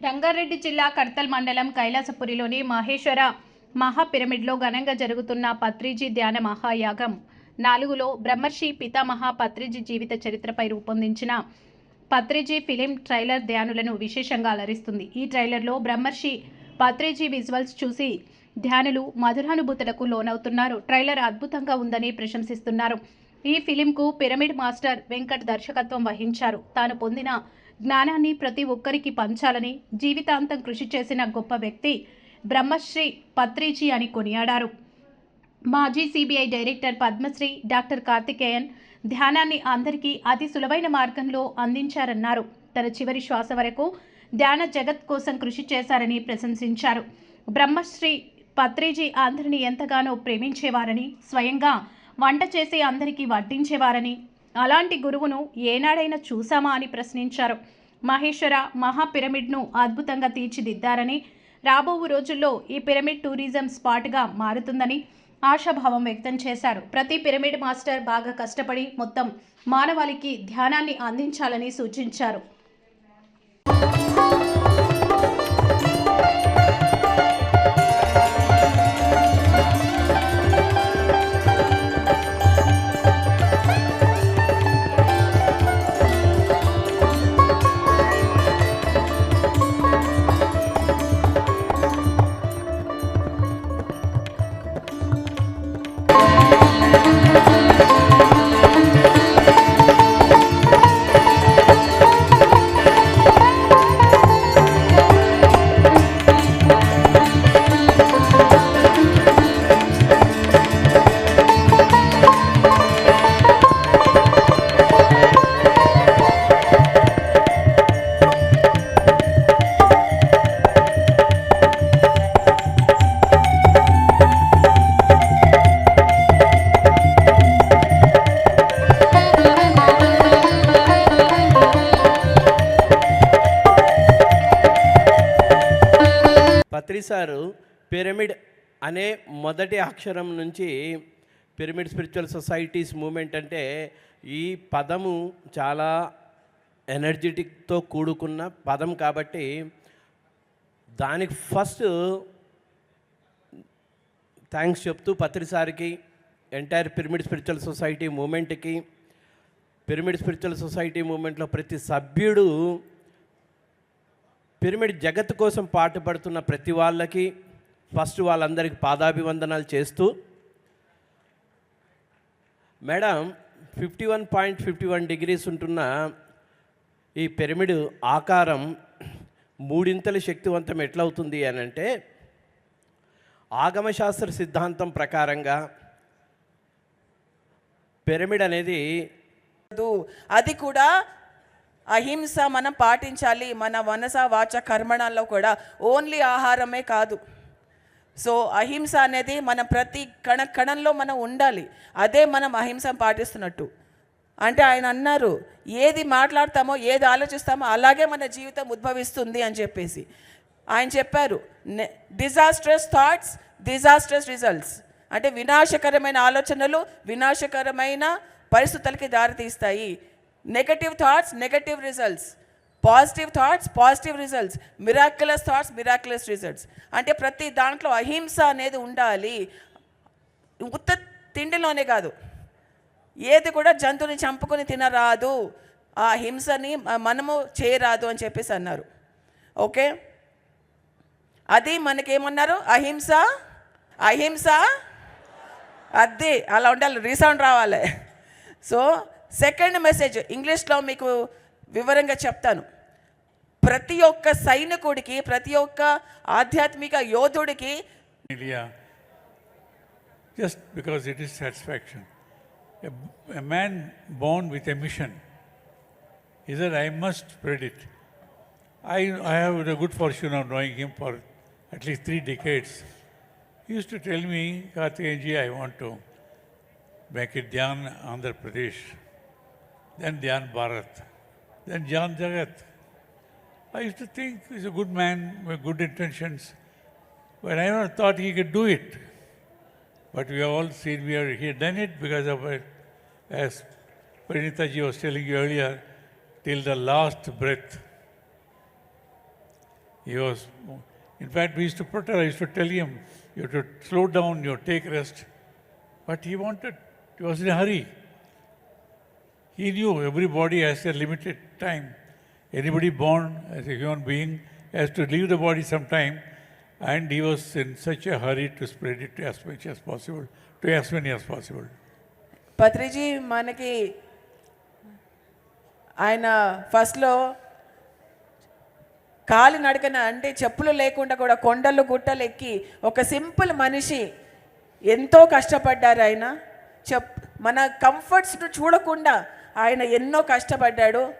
రంగారెడ్డి జిల్లా కడ్తల్ మండలం కైలాసపురిలోని మహేశ్వర మహాపిరమిడ్లో ఘనంగా జరుగుతున్న పత్రిజీ ధ్యాన మహాయాగం. నాలుగులో బ్రహ్మర్షి పితామహ పత్రిజీ జీవిత చరిత్రపై రూపొందించిన పత్రిజీ ఫిలిం ట్రైలర్ ధ్యానులను విశేషంగా అలరిస్తుంది. ఈ ట్రైలర్లో బ్రహ్మర్షి పత్రిజీ విజువల్స్ చూసి ధ్యానులు మధురానుభూతులకు లోనవుతున్నారు. ట్రైలర్ అద్భుతంగా ఉందని ప్రశంసిస్తున్నారు. ఈ ఫిలింకు పిరమిడ్ మాస్టర్ వెంకట్ దర్శకత్వం వహించారు. తాను పొందిన జ్ఞానాన్ని ప్రతి ఒక్కరికి పంచాలని జీవితాంతం కృషి చేసిన గొప్ప వ్యక్తి బ్రహ్మశ్రీ పత్రిజీ అని కొనియాడారు. మాజీ CBI director Padma Shri doctor Karthikeyan ధ్యానాన్ని అందరికీ అతి సులభైన మార్గంలో అందించారన్నారు. తన చివరి శ్వాస వరకు ధ్యాన జగత్ కోసం కృషి చేశారని ప్రశంసించారు. బ్రహ్మశ్రీ పత్రిజీ అందరిని ఎంతగానో ప్రేమించేవారని స్వయంగా వంట చేసి అందరికీ వడ్డించేవారని అలాంటి గురువును ఏనాడైనా చూసామా అని ప్రశ్నించారు. మహేశ్వర మహా పిరమిడ్ను అద్భుతంగా తీర్చిదిద్దారని రాబో రోజుల్లో ఈ పిరమిడ్ టూరిజం స్పాట్గా మారుతుందని ఆశాభావం వ్యక్తం చేశారు. ప్రతి పిరమిడ్ మాస్టర్ బాగా కష్టపడి మొత్తం మానవాళికి ధ్యానాన్ని అందించాలని సూచించారు. Patri sir pyramid అనే మొదటి అక్షరం నుంచి పిరమిడ్ స్పిరిచువల్ సొసైటీస్ మూమెంట్ అంటే ఈ పదము చాలా ఎనర్జెటిక్తో కూడుకున్న పదం కాబట్టి దానికి ఫస్ట్ థ్యాంక్స్ చెప్తూ పత్రిసారికి ఎంటైర్ పిరమిడ్ స్పిరిచువల్ సొసైటీ మూమెంట్కి పిరమిడ్ స్పిరిచువల్ సొసైటీ మూమెంట్లో ప్రతి సభ్యుడు పిరమిడ్ జగత్ కోసం పాటుపడుతున్న ప్రతి వాళ్ళకి ఫస్ట్ వాళ్ళందరికీ పాదాభివందనాలు చేస్తూ madam fifty one point fifty one degrees ఉంటున్న ఈ పిరమిడ్ ఆకారం మూడింతలు శక్తివంతం ఎట్లవుతుంది అని అంటే ఆగమశాస్త్ర సిద్ధాంతం ప్రకారంగా పిరమిడ్ అనేది అది కూడా అహింస మనం పాటించాలి మన మనస వాచ కర్మణాల్లో కూడా ఓన్లీ ఆహారమే కాదు. సో అహింస అనేది మన ప్రతి కణ కణంలో మనం ఉండాలి. అదే మనం అహింస పాటిస్తున్నట్టు. అంటే ఆయన అన్నారు ఏది మాట్లాడతామో ఏది ఆలోచిస్తామో అలాగే మన జీవితం ఉద్భవిస్తుంది అని చెప్పేసి. ఆయన చెప్పారు డిజాస్ట్రస్ థాట్స్ డిజాస్ట్రస్ రిజల్ట్స్ అంటే వినాశకరమైన ఆలోచనలు వినాశకరమైన పరిస్థితులకి దారితీస్తాయి. Negative thoughts negative results positive thoughts positive results miraculous thoughts miraculous results అంటే ప్రతి దాంట్లో అహింస అనేది ఉండాలి. ఉత్త తిండిలోనే కాదు. ఏది కూడా జంతువుని చంపుకొని తినరాదు. ఆ హింసని మనము చేయరాదు అని చెప్పేసి అన్నారు. ఓకే? అది మనకేమన్నారు? అహింస అహింస అది అలా ఉండాలి. రీసౌండ్ రావాలి. సో సెకండ్ మెసేజ్ ఇంగ్లీష్లో మీకు వివరంగా చెప్తాను. ప్రతి ఒక్క సైనికుడికి ప్రతి ఒక్క ఆధ్యాత్మిక యోధుడికి just because it is satisfaction man born with a mission is that I must spread it I I have a good fortune of drawing him for at least three decades used to tell me Karthikeyanji I want to make it Dhyan Andhra Pradesh then Dhyan Bharat, then Dhyan Jagat. I used to think he's a good man with good intentions. But I never thought he could do it. But we have all seen we are, he had done it because of it, as Pranita ji was telling you earlier, till the last breath. He was, in fact, we used to protest. I used to tell him, you have to slow down, you take rest. But he wanted, he was in a hurry. He knew everybody has a limited time. Anybody born as a human being has to leave the body sometime, and he was in such a hurry to spread it to as much as possible, to as many as possible. Patriji మనకి ఆయన ఫస్ట్లో కాలి నడకన అంటే చెప్పులు లేకుండా కూడా కొండలు గుట్టలు ఎక్కి ఒక సింపుల్ మనిషి ఎంతో కష్టపడ్డారు ఆయన చెప్ మన కంఫర్ట్స్ను చూడకుండా ఆయన ఎన్నో కష్టపడ్డాడు.